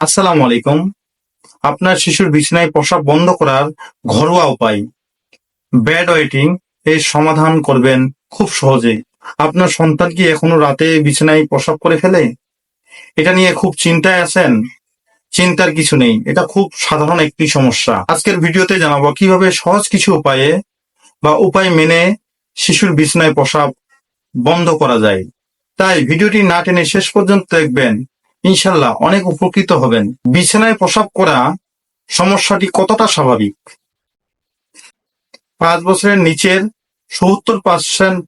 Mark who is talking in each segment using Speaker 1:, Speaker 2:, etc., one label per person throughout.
Speaker 1: আসসালামু আলাইকুম। আপনার শিশুর বিছানায় প্রসাব বন্ধ করার ঘরোয়া উপায়। ব্যাড ওয়েটিং এর সমাধান করবেন খুব সহজে। আপনার সন্তান কি এখনও রাতে বিছানায় প্রসাব করে ফেলে? এটা নিয়ে খুব চিন্তায় আছেন? চিন্তার কিছু নেই। এটা খুব সাধারণ একটি সমস্যা। আজকের ভিডিওতে জানাব কীভাবে সহজ কিছু উপায়ে বা উপায় মেনে শিশুর বিছানায় প্রসাব বন্ধ করা যায়। তাই ভিডিওটি না টেনে শেষ পর্যন্ত দেখবেন। ইনশাল্লাহ অনেক উপকৃত হবেন। বিছানায় প্রসাব করা সমস্যাটি কতটা স্বাভাবিক? পাঁচ বছরের নিচের সত্তর পার্সেন্ট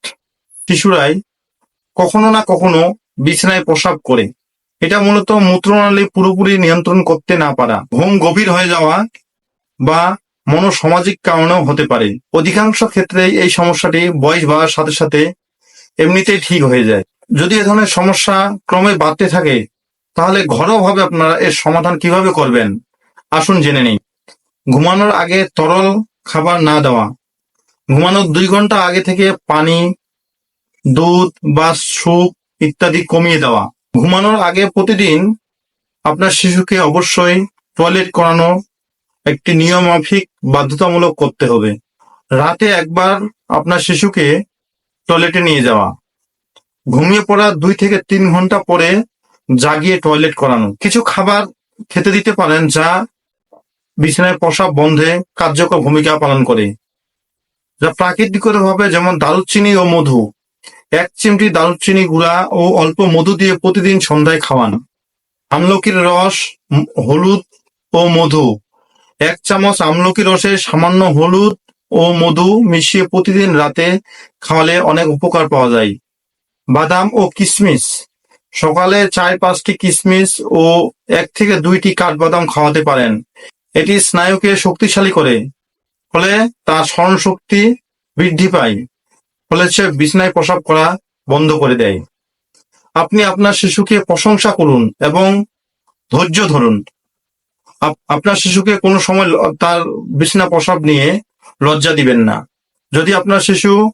Speaker 1: শিশুরাই কখনো না কখনো বিছানায় প্রসাব করে। এটা মূলত মূত্রনালী পুরোপুরি নিয়ন্ত্রণ করতে না পারা, ঘুম গভীর হয়ে যাওয়া বা মনোসামাজিক কারণেও হতে পারে। অধিকাংশ ক্ষেত্রে এই সমস্যাটি বয়স বাড়ার সাথে সাথে এমনিতেই ঠিক হয়ে যায়। যদি এ ধরনের সমস্যা ক্রমে বাড়তে থাকে তাহলে ঘরোয়াভাবে আপনারা এর সমাধান কীভাবে করবেন? আসুন জেনে নিই। ঘুমানোর আগে তরল খাবার না দেওয়া। ঘুমানোর দুই ঘণ্টা আগে থেকে পানি, দুধ বা স্যুপ ইত্যাদি কমিয়ে দেওয়া। ঘুমানোর আগে প্রতিদিন আপনার শিশুকে অবশ্যই টয়লেট করানো একটি নিয়ম মাফিক বাধ্যতামূলক করতে হবে। রাতে একবার আপনার শিশুকে টয়লেটে নিয়ে যাওয়া। ঘুমিয়ে পড়ার দুই থেকে তিন ঘণ্টা পরে জাগিয়ে টয়লেট করানো। কিছু খাবার খেতে দিতে পারেন যা বিছানায় প্রসাব বন্ধে কার্যকর ভূমিকা পালন করে। যা প্রাকৃতিকভাবে যেমন দারুচিনি ও মধু। এক চিমটি দারুচিনি গুঁড়া ও অল্প মধু দিয়ে প্রতিদিন সন্ধ্যায় খাওয়ান। আমলকির রস, হলুদ ও মধু। এক চামচ আমলকি রসে সামান্য হলুদ ও মধু মিশিয়ে প্রতিদিন রাতে খাওয়ালে অনেক উপকার পাওয়া যায়। বাদাম ও কিশমিশ সকালে চার পাঁচটি কিশমিশ ও এক থেকে দুইটি কাঠবাদাম খাওয়াতে পারেন। এটি স্নায়ুকে শক্তিশালী করে, ফলে তার স্মরণ শক্তি বৃদ্ধি পায়, ফলে সে বিছনায় প্রসাব করা বন্ধ করে দেয়। আপনি আপনার শিশুকে প্রশংসা করুন এবং ধৈর্য ধরুন। আপ- আপনার শিশুকে কোনো সময় তার বিছনা প্রসাব নিয়ে লজ্জা দিবেন না। যদি আপনার শিশু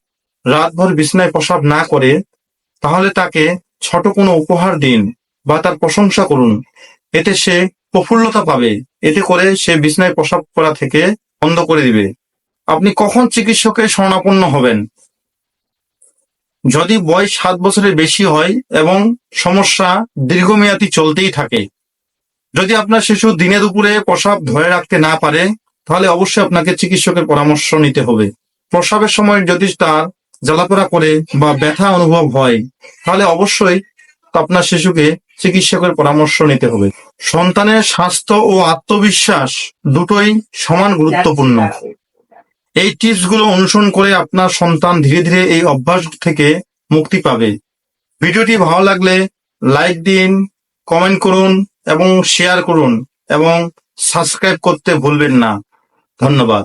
Speaker 1: রাতভর বিছনায় প্রসাব না করে, তাহলে তাকে ছোট কোনো উপহার দিন বা তার প্রশংসা করুন। এতে সে প্রফুল্লতা পাবে। এতে করে সে বিছনায় প্রসাব করা থেকে বন্ধ করে দিবে। আপনি কখন চিকিৎসকের শরণাপন্ন হবেন? যদি বয়স সাত বছরের বেশি হয় এবং সমস্যা দীর্ঘমেয়াদী চলতেই থাকে। যদি আপনার শিশু দিনে দুপুরে প্রসাব ধরে রাখতে না পারে, তাহলে অবশ্যই আপনাকে চিকিৎসকের পরামর্শ নিতে হবে। প্রসাবের সময় যদি তার জ্বালাপোড়া করে বা ব্যথা অনুভব হয়, তাহলে অবশ্যই আপনার শিশুকে চিকিৎসকের পরামর্শ নিতে হবে। সন্তানের স্বাস্থ্য ও আত্মবিশ্বাস দুটোই সমান গুরুত্বপূর্ণ। এই টিপসগুলো অনুসরণ করে আপনার সন্তান ধীরে ধীরে এই অভ্যাস থেকে মুক্তি পাবে। ভিডিওটি ভালো লাগলে লাইক দিন, কমেন্ট করুন এবং শেয়ার করুন এবং সাবস্ক্রাইব করতে ভুলবেন না। ধন্যবাদ।